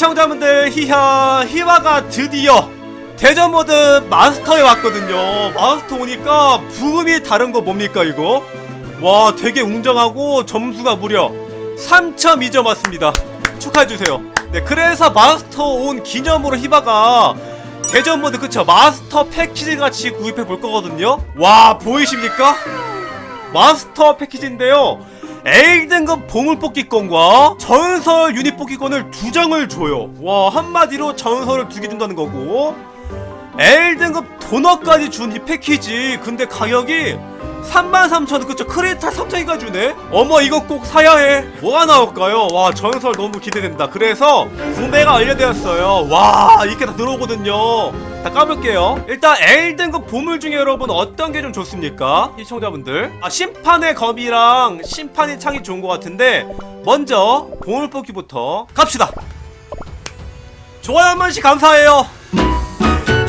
시청자분들 히하 히바가 드디어 대전 모드 마스터에 왔거든요. 마스터 오니까 부음이 다른 거 뭡니까 이거? 와 되게 웅장하고 점수가 무려 3.2점 왔습니다. 축하해주세요. 네 그래서 마스터 온 기념으로 히바가 대전 모드 그쵸? 마스터 패키지 같이 구입해 볼 거거든요. 와 보이십니까? 마스터 패키지인데요 A등급 보물 뽑기권과 전설 유닛 뽑기권을 두 장을 줘요. 와 한마디로 전설을 두 개 준다는 거고. L등급 도너까지 준 이 패키지. 근데 가격이 33,000원 그쵸? 크레타 3장이가 주네? 어머 이거 꼭 사야 해. 뭐가 나올까요? 와 전설 너무 기대된다. 그래서 구매가 완료되었어요. 와 이렇게 다 들어오거든요. 다 까볼게요. 일단 L등급 보물 중에 여러분 어떤 게 좀 좋습니까? 시청자분들. 아 심판의 검이랑 심판의 창이 좋은 것 같은데 먼저 보물 뽑기부터 갑시다. 좋아요 한 번씩 감사해요.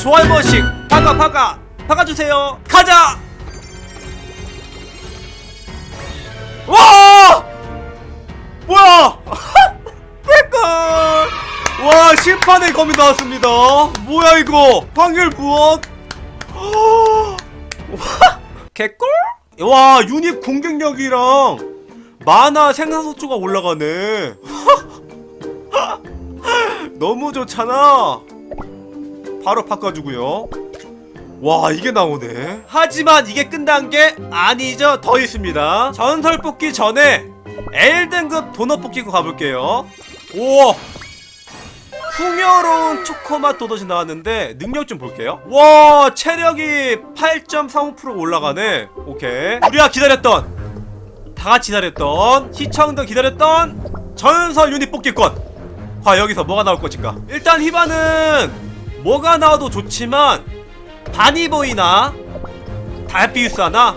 좋아요 한 번씩. 파가 파가. 파가주세요. 가자 와! 뭐야? 백걸 와 심판의 검이 나왔습니다. 뭐야 이거? 확률 부원 개꿀? 와 유닛 공격력이랑 만화 생산 속도가 올라가네. 너무 좋잖아. 바로 바꿔주고요. 와 이게 나오네. 하지만 이게 끝난 게 아니죠. 더 있습니다. 전설 뽑기 전에 L등급 도넛 뽑기고 가볼게요. 오. 풍요로운 초코맛 도넛이 나왔는데 능력 좀 볼게요. 와 체력이 8.35% 올라가네. 오케이. 우리가 기다렸던 다 같이 기다렸던 시청도 기다렸던 전설 유닛 뽑기권. 과 여기서 뭐가 나올 것인가? 일단 히바는 뭐가 나와도 좋지만 바니보이나? 달피우스나?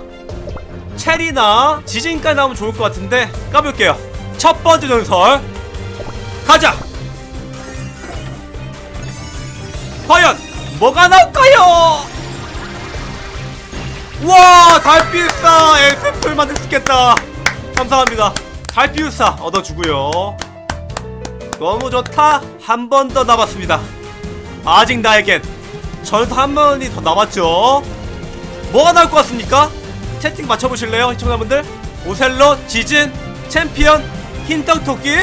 체리나? 지진까지 나오면 좋을 것 같은데 까볼게요. 첫 번째 전설. 가자! 과연 뭐가 나올까요? 와 달피우사 에스플 만들 수 있겠다. 감사합니다. 달피우사 얻어주고요. 너무 좋다. 한 번 더 남았습니다. 아직 나에겐 전사 한 번이 더 남았죠. 뭐가 나올 것 같습니까? 채팅 맞춰보실래요, 시청자분들? 오셀로, 지진, 챔피언, 흰떡토끼,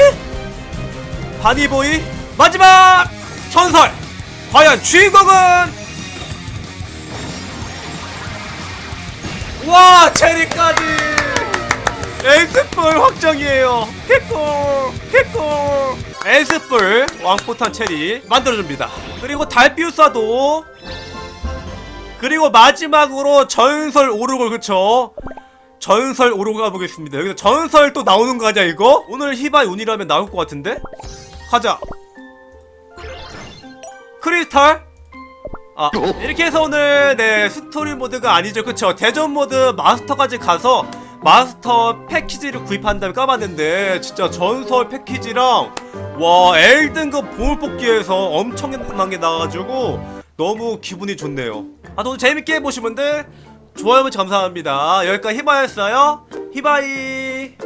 바니보이, 마지막 전설. 과연 주인공은 와 체리까지 에이스볼 확정이에요. 개꿀, 개꿀. 에스플 왕포탄 체리 만들어줍니다. 그리고 달비우사도 그리고 마지막으로 전설 오르골 그쵸? 전설 오르골 가보겠습니다. 여기서 전설 또 나오는 거 아니야 이거? 오늘 히바의 운이라면 나올 것 같은데? 가자. 크리스탈? 아 이렇게 해서 오늘 네 스토리 모드가 아니죠. 그쵸? 대전 모드 마스터까지 가서 마스터 패키지를 구입한 다음에 까봤는데 진짜 전설 패키지랑 와 L등급 보물 뽑기에서 엄청난 게 나와가지고 너무 기분이 좋네요. 아 오늘 재밌게 해보신 분들 좋아요 감사합니다. 여기까지 히바였어요. 히바이